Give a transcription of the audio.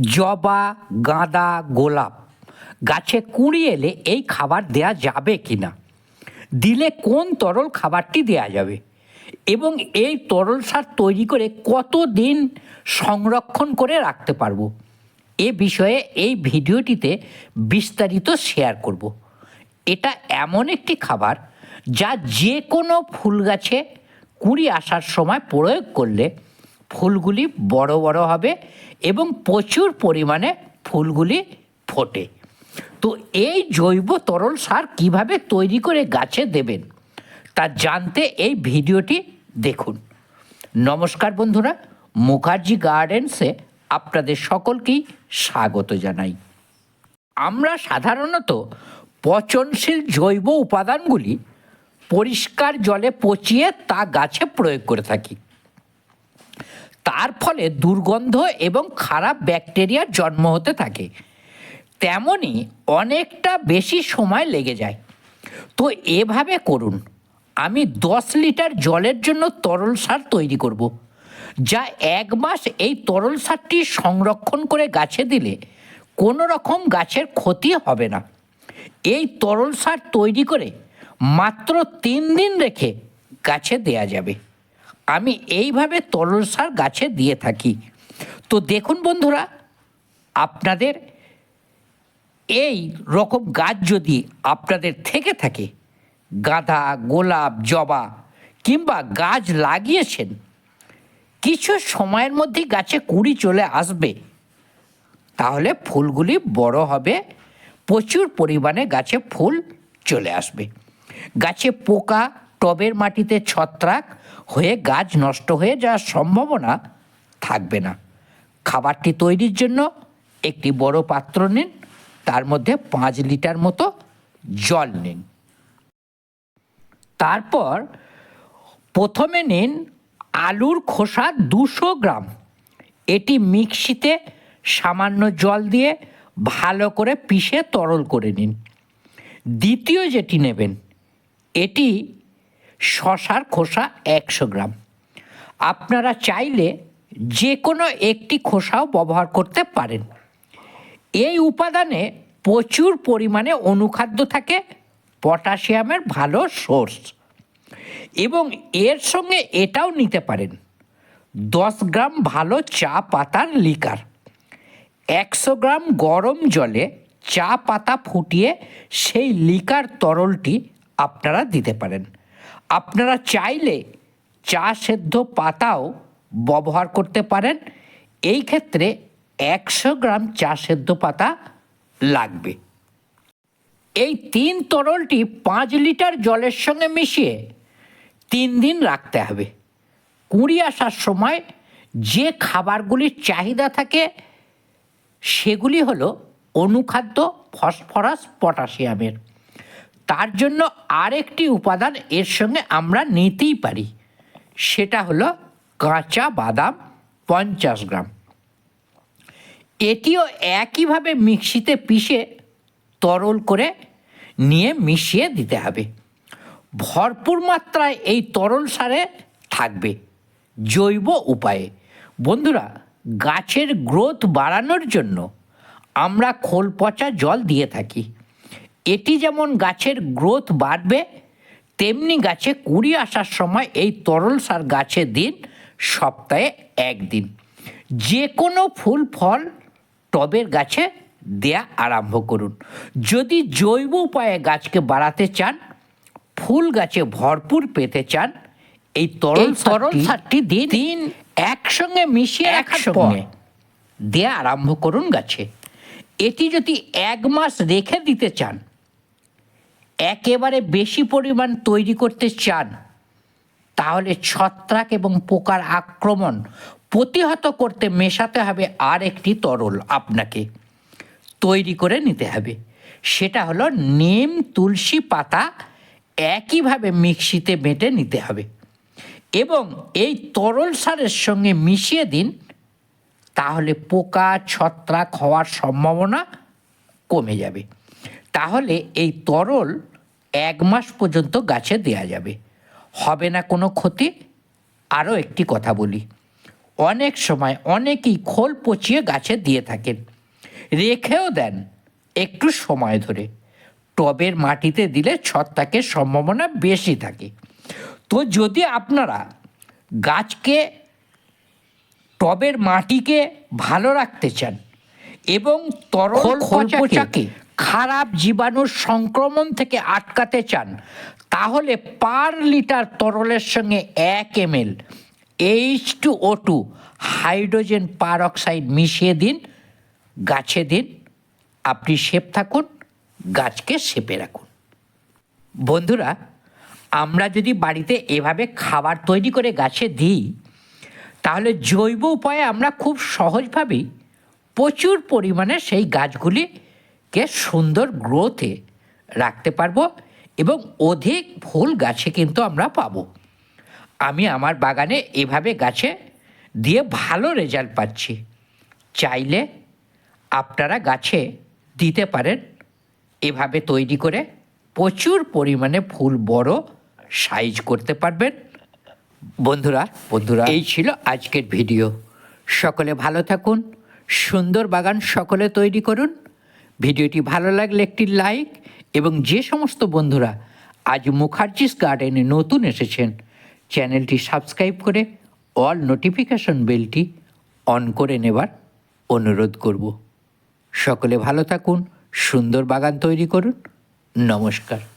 জবা, গাঁদা, গোলাপ। গাছে কুড়ি এলে এই খাবার দেয়া যাবে কি না দিলে কোন তরল খাবারটি দেয়া যাবে? এবং এই তরল সার তৈরি করে কত দিন সংরক্ষণ করে রাখতে পারব? এ বিষয়ে এই ভিডিওটিতে বিস্তারিত শেয়ার করব। এটা এমন একটি খাবার যা যে কোনো ফুল গাছে কুড়ি আসার সময় প্রয়োগ করলে ফুলগুলি বড় বড় হবে এবং প্রচুর পরিমাণে ফুলগুলি ফোটে। তো এই জৈব তরল সার কীভাবে তৈরি করে গাছে দেবেন তা জানতে এই ভিডিওটি দেখুন। নমস্কার বন্ধুরা, মুখার্জি গার্ডেন্সে আপনাদের সকলকেই স্বাগত জানাই। আমরা সাধারণত পচনশীল জৈব উপাদানগুলি পরিষ্কার জলে পচিয়ে তা গাছে প্রয়োগ করে থাকি। তার ফলে দুর্গন্ধ এবং খারাপ ব্যাকটেরিয়ার জন্ম হতে থাকে। তেমনই অনেকটা বেশি সময় লেগে যায়। তো এভাবে করুন। আমি দশ লিটার জলের জন্য তরল সার তৈরি করব। যা এক মাস এই তরল সারটি সংরক্ষণ করে গাছে দিলে কোনো রকম গাছের ক্ষতি হবে না। এই তরল সার তৈরি করে মাত্র তিন দিন রেখে গাছে দেয়া যাবে। আমি এইভাবে তরল সার গাছে দিয়ে থাকি। তো দেখুন বন্ধুরা, আপনাদের এই রকম গাছ যদি আপনাদের থেকে থাকে, গাঁদা, গোলাপ, জবা কিংবা গাছ লাগিয়েছেন, কিছু সময়ের মধ্যেই গাছে কুড়ি চলে আসবে। তাহলে ফুলগুলি বড় হবে, প্রচুর পরিমাণে গাছে ফুল চলে আসবে। গাছে পোকা টবের মাটিতে ছত্রাক হয়ে গাছ নষ্ট হয়ে যাওয়ার সম্ভাবনা থাকবে না। খাবারটি তৈরির জন্য একটি বড় পাত্র নিন, তার মধ্যে পাঁচ লিটার মতো জল নিন। তারপর প্রথমে নিন আলুর খোসা দুশো গ্রাম। এটি মিক্সিতে সামান্য জল দিয়ে ভালো করে পিষে তরল করে নিন। দ্বিতীয় যেটি নেবেন, এটি শশার খোসা একশো গ্রাম। আপনারা চাইলে যে কোনো একটি খোসাও ব্যবহার করতে পারেন। এই উপাদানে প্রচুর পরিমাণে অনুখাদ্য থাকে, পটাশিয়ামের ভালো সোর্স এবং এর সঙ্গে এটাও নিতে পারেন। দশ গ্রাম ভালো চা পাতার লিকার, একশো গ্রাম গরম জলে চা পাতা ফুটিয়ে সেই লিকার তরলটি আপনারা দিতে পারেন। আপনারা চাইলে চা সেদ্ধ পাতাও ব্যবহার করতে পারেন। এই ক্ষেত্রে একশো গ্রাম চা সেদ্ধ পাতা লাগবে। এই তিন তরলটি পাঁচ লিটার জলের সঙ্গে মিশিয়ে তিন দিন রাখতে হবে। কুঁড়ি আসার সময় যে খাবারগুলির চাহিদা থাকে, সেগুলি হলো অনুখাদ্য, ফসফরাস, পটাশিয়ামের। তার জন্য আরেকটি উপাদান এর সঙ্গে আমরা নিতেই পারি। সেটা হলো কাঁচা বাদাম পঞ্চাশ গ্রাম। এটিও একইভাবে মিক্সিতে পিষে তরল করে নিয়ে মিশিয়ে দিতে হবে। ভরপুর মাত্রায় এই তরল সারে থাকবে জৈব উপায়ে। বন্ধুরা, গাছের গ্রোথ বাড়ানোর জন্য আমরা খোল পচা জল দিয়ে থাকি। এটি যেমন গাছের গ্রোথ বাড়বে তেমনি গাছে কুড়ি আসার সময় এই তরল সার গাছে দিন সপ্তাহে একদিন। যে কোনো ফুল ফল টবের গাছে দেয়া আরম্ভ করুন। যদি জৈব উপায়ে গাছকে বাড়াতে চান ফুল গাছে ভরপুর পেতে চান এই তরল তরল সারটি দিন দিন একসঙ্গে মিশিয়ে একসঙ্গে। দেয়া আরম্ভ করুন গাছে। এটি যদি এক মাস রেখে দিতে চান একেবারে বেশি পরিমাণ তৈরি করতে চান, তাহলে ছত্রাক এবং পোকার আক্রমণ প্রতিহত করতে মেশাতে হবে আর একটি তরল আপনাকে। তৈরি করে নিতে হবে। সেটা হলো নিম, তুলসী পাতা একইভাবে মিক্সিতে বেটে নিতে হবে এবং এই তরল সারের সঙ্গে মিশিয়ে দিন, তাহলে পোকা, ছত্রাক হওয়ার সম্ভাবনা কমে যাবে। তাহলে এই তরল এক মাস পর্যন্ত গাছে দেয়া যাবে। হবে না কোনো ক্ষতি? আরও একটি কথা বলি। অনেক সময় অনেকেই খোল পচিয়ে গাছে দিয়ে থাকেন। রেখেও দেন একটু সময় ধরে। টবের মাটিতে দিলে ছত্রাকের সম্ভাবনা বেশি থাকে। তো যদি আপনারা গাছকে টবের মাটিকে ভালো রাখতে চান এবং তরল খোলপোচাকে খারাপ জীবাণুর সংক্রমণ থেকে আটকাতে চান, তাহলে পার লিটার তরলের সঙ্গে এক M L H two O two hydrogen peroxide মিশিয়ে দিন, গাছে দিন, আপনি সেপ থাকুন, গাছকে সেপে রাখুন। বন্ধুরা, আমরা যদি বাড়িতে এভাবে খাবার তৈরি করে গাছে দিই, তাহলে জৈব উপায়ে আমরা খুব সহজভাবেই প্রচুর পরিমাণে সেই গাছগুলিকে সুন্দর গ্রোথে রাখতে পারব এবং অধিক ফুল গাছে কিন্তু আমরা পাবো। আমি আমার বাগানে এভাবে গাছে দিয়ে ভালো রেজাল্ট পাচ্ছি। চাইলে আপনারা গাছে দিতে পারেন। এভাবে তৈরি করে প্রচুর পরিমাণে ফুল বড় সাইজ করতে পারবেন। বন্ধুরা বন্ধুরা। এই ছিল আজকের ভিডিও সকলে ভালো থাকুন। সুন্দর বাগান সকলে তৈরি করুন। ভিডিওটি ভালো লাগলে একটি লাইক এবং যে সমস্ত বন্ধুরা আজ মুখার্জিস গার্ডেনে নতুন এসেছেন, চ্যানেলটি সাবস্ক্রাইব করে অল নোটিফিকেশন বেলটি অন করে নেবার অনুরোধ করব। সকলে ভালো থাকুন, সুন্দর বাগান তৈরি করুন। নমস্কার।